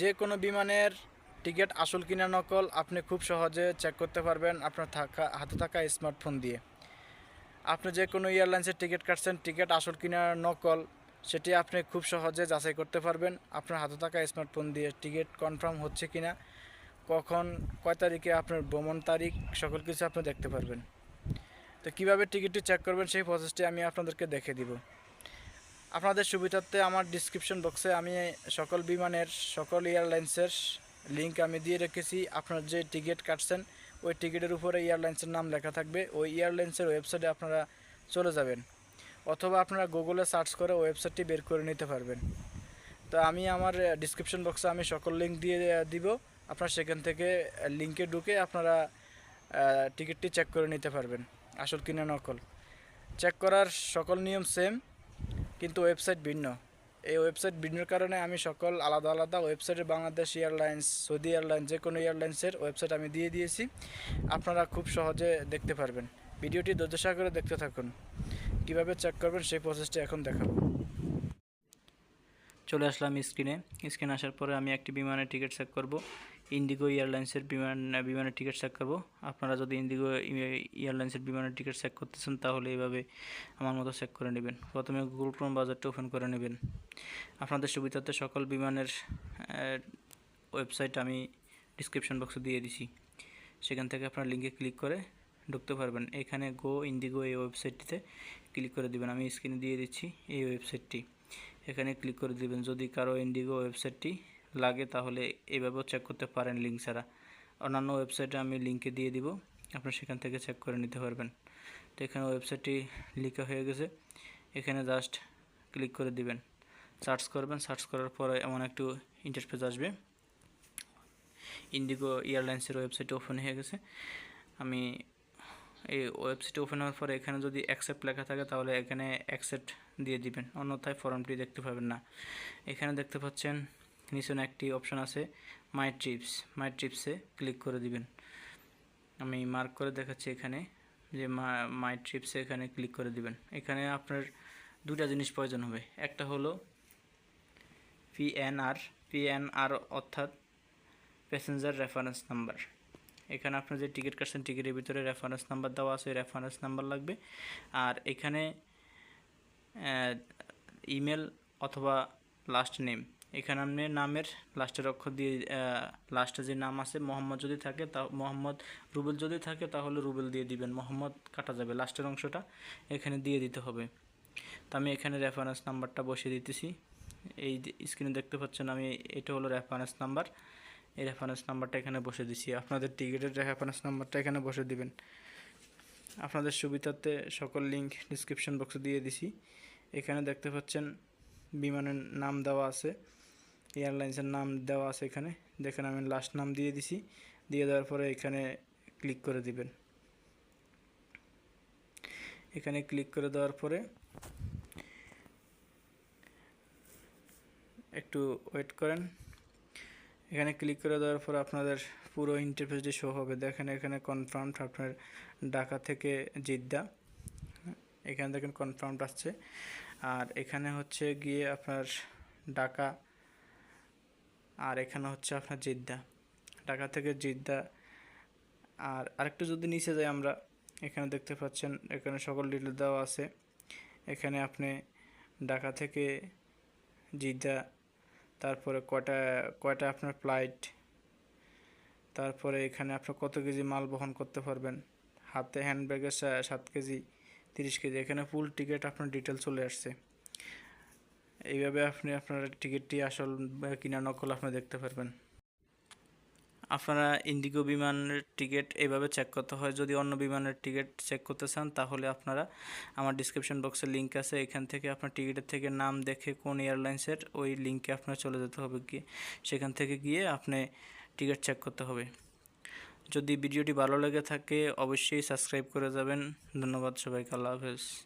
যে কোনো বিমানের টিকিট আসল কিনা নকল আপনি খুব সহজে চেক করতে পারবেন আপনার থাকা, হাতে থাকা স্মার্টফোন দিয়ে। আপনি যে কোনো এয়ারলাইন্সের টিকিট কাটছেন, টিকিট আসল কিনা নকল, সেটি আপনি খুব সহজে যাচাই করতে পারবেন আপনার হাতে থাকা স্মার্টফোন দিয়ে। টিকিট কনফার্ম হচ্ছে কিনা, কখন, কয় তারিখে আপনার ভ্রমণ তারিখ, সকল কিছু আপনি দেখতে পারবেন। তো কীভাবে টিকিটটি চেক করবেন সেই প্রসেসটি আমি আপনাদেরকে দেখে দিব। আপনাদের সুবিধার্থে আমার ডিসক্রিপশন বক্সে আমি সকল বিমানের, সকল এয়ারলাইন্সের লিঙ্ক আমি দিয়ে রেখেছি। আপনার যে টিকিট কাটছেন, ওই টিকিটের উপরে এয়ারলাইন্সের নাম লেখা থাকবে। ওই এয়ারলাইন্সের ওয়েবসাইটে আপনারা চলে যাবেন। অথবা আপনারা গুগলে সার্চ করে ওয়েবসাইটটি বের করে নিতে পারবেন। তো আমি আমার ডিসক্রিপশন বক্সে আমি সকল লিঙ্ক দিয়ে দিব। আপনারা সেখান থেকে লিঙ্কে ঢুকে আপনারা টিকিটটি চেক করে নিতে পারবেন। আসল কিনা নকল। চেক করার সকল নিয়ম সেম কিন্তু ওয়েবসাইট ভিন্ন। এই ওয়েবসাইট ভিন্নর কারণে আমি সকল আলাদা আলাদা ওয়েবসাইটে বাংলাদেশ এয়ারলাইন্স, সৌদি এয়ারলাইন্স, যে কোনো এয়ারলাইন্সের ওয়েবসাইট আমি দিয়ে দিয়েছি। আপনারা খুব সহজে দেখতে পারবেন। ভিডিওটি ধৈর্য করে দেখতে থাকুন। কীভাবে চেক করবেন সেই প্রসেসটি এখন দেখাবো। চলে আসলাম স্ক্রিনে। স্ক্রিনে আসার পরে আমি একটি বিমানের টিকিট চেক করব। ইন্ডিগো এয়ারলাইন্সের বিমান বিমানের টিকিট চেক করব। আপনারা যদি ইন্ডিগো এয়ারলাইন্সের বিমানের টিকিট চেক করতেছেন, তাহলে এইভাবে আমার মতো চেক করে নেবেন। প্রথমে গুগল ক্রোম বাজারটা ওপেন করে নেবেন। আপনাদের সুবিধার্থে সকল বিমানের ওয়েবসাইট আমি ডিসক্রিপশন বক্সে দিয়ে দিছি। সেখান থেকে আপনার লিঙ্কে ক্লিক করে ঢুকতে পারবেন। এখানে গো ইন্ডিগো এই ওয়েবসাইটটিতে ক্লিক করে দিবেন। আমি স্ক্রিনে দিয়ে দিচ্ছি এই ওয়েবসাইটটি এখানে ক্লিক করে দিবেন। যদি কারও ইন্ডিগো ওয়েবসাইটটি লাগে, তাহলে এইভাবেও চেক করতে পারেন লিঙ্ক ছাড়া। অন্যান্য ওয়েবসাইটে আমি লিঙ্কে দিয়ে দিব আপনারা সেখান থেকে চেক করে নিতে পারবেন। তো এখানে ওয়েবসাইটটি লেখা হয়ে গেছে। এখানে জাস্ট ক্লিক করে দিবেন। সার্চ করবেন সার্চ করার পরে এমন একটু ইন্টারফেস আসবে। ইন্ডিগো এয়ারলাইন্সের ওয়েবসাইট ওপেন হয়ে গেছে। আমি এই ওয়েবসাইট ওপেন হওয়ার পরে এখানে যদি অ্যাকসেপ্ট লেখা থাকে, তাহলে এখানে অ্যাকসেপ্ট দিয়ে দিবেন। অন্যথায় ফর্মটি দেখতে পাবেন না। এখানে দেখতে পাচ্ছেন নিচনে একটি অপশন আছে মাই ট্রিপস মাই ট্রিপসে ক্লিক করে দিবেন। আমি মার্ক করে দেখাচ্ছি এখানে যে মাই ট্রিপসে এখানে ক্লিক করে দিবেন। এখানে আপনার দুটা জিনিস প্রয়োজন হবে। একটা হলো পিএনআর পিএনআর অর্থাৎ প্যাসেঞ্জার রেফারেন্স নাম্বার এখানে আপনার যে টিকিট কাটছেন টিকিটের ভিতরে রেফারেন্স নাম্বার দেওয়া আছে, ওই রেফারেন্স নাম্বার লাগবে। আর এখানে ইমেল অথবা লাস্ট নেম এখানে আপনি নামের লাস্টের অক্ষর দিয়ে লাস্টে যে নাম আছে, মোহাম্মদ যদি থাকে, তা, মোহাম্মদ রুবেল যদি থাকে, তাহলে রুবেল দিয়ে দিবেন, মোহাম্মদ কাটা যাবে লাস্টের অংশটা এখানে দিয়ে দিতে হবে। তো আমি এখানে রেফারেন্স নাম্বারটা বসিয়ে দিতেছি। এই স্ক্রিনে দেখতে পাচ্ছেন, আমি এটা হলো রেফারেন্স নাম্বার এই রেফারেন্স নাম্বারটা এখানে বসে দিছি। আপনাদের টিকিটের রেফারেন্স নাম্বারটা এখানে বসে দিবেন। আপনাদের সুবিধার্থে সকল লিঙ্ক ডিসক্রিপশন বক্সে দিয়ে দিছি। এখানে দেখতে পাচ্ছেন, বিমানের নাম দেওয়া আছে। এয়ারলাইন্সের নাম দেওয়া আছে এখানে। দেখেন আমি লাস্ট নাম দিয়ে দিছি। দিয়ে দেওয়ার পরে এখানে ক্লিক করে দিবেন। এখানে ক্লিক করে দেওয়ার পরে একটু ওয়েট করেন। এখানে ক্লিক করে দেওয়ার পর আপনাদের পুরো ইন্টারফেসটি শো হবে। দেখেন এখানে কনফার্মড আপনার ঢাকা থেকে জিদ্দা। এখানে দেখেন কনফার্মড আসছে। আর এখানে হচ্ছে গিয়ে আপনার ঢাকা আর এখানে হচ্ছে আপনার জিদ্দা। ঢাকা থেকে জিদ্দা। আর আরেকটু যদি নিচে যাই আমরা, এখানে দেখতে পাচ্ছেন, এখানে সকল ডিটেল দেওয়া আছে। এখানে আপনি ঢাকা থেকে জিদ্দা, তারপরে কয়টা কয়টা আপনার ফ্লাইট তারপরে এখানে আপনার কত কেজি মাল বহন করতে পারবেন? হাতে হ্যান্ডব্যাগে সাত কেজি, তিরিশ কেজি। এখানে ফুল টিকিট আপনার ডিটেল চলে আসছে। এইভাবে আপনি আপনার টিকিটটি আসল কিনা নকল আপনি দেখতে পারবেন। আপনারা ইন্ডিগো বিমানের টিকিট এইভাবে চেক করতে হয়। যদি অন্য বিমানের টিকিট চেক করতে চান, তাহলে আপনারা আমার ডিসক্রিপশন বক্সে লিঙ্ক আছে। এখান থেকে আপনার টিকিটের থেকে নাম দেখে কোন এয়ারলাইন্সের ওই লিঙ্কে আপনার চলে যেতে হবে গিয়ে। সেখান থেকে গিয়ে আপনি টিকিট চেক করতে হবে। যদি ভিডিওটি ভালো লেগে থাকে, অবশ্যই সাবস্ক্রাইব করে যাবেন। ধন্যবাদ সবাইকে। আল্লাহ হাফেজ।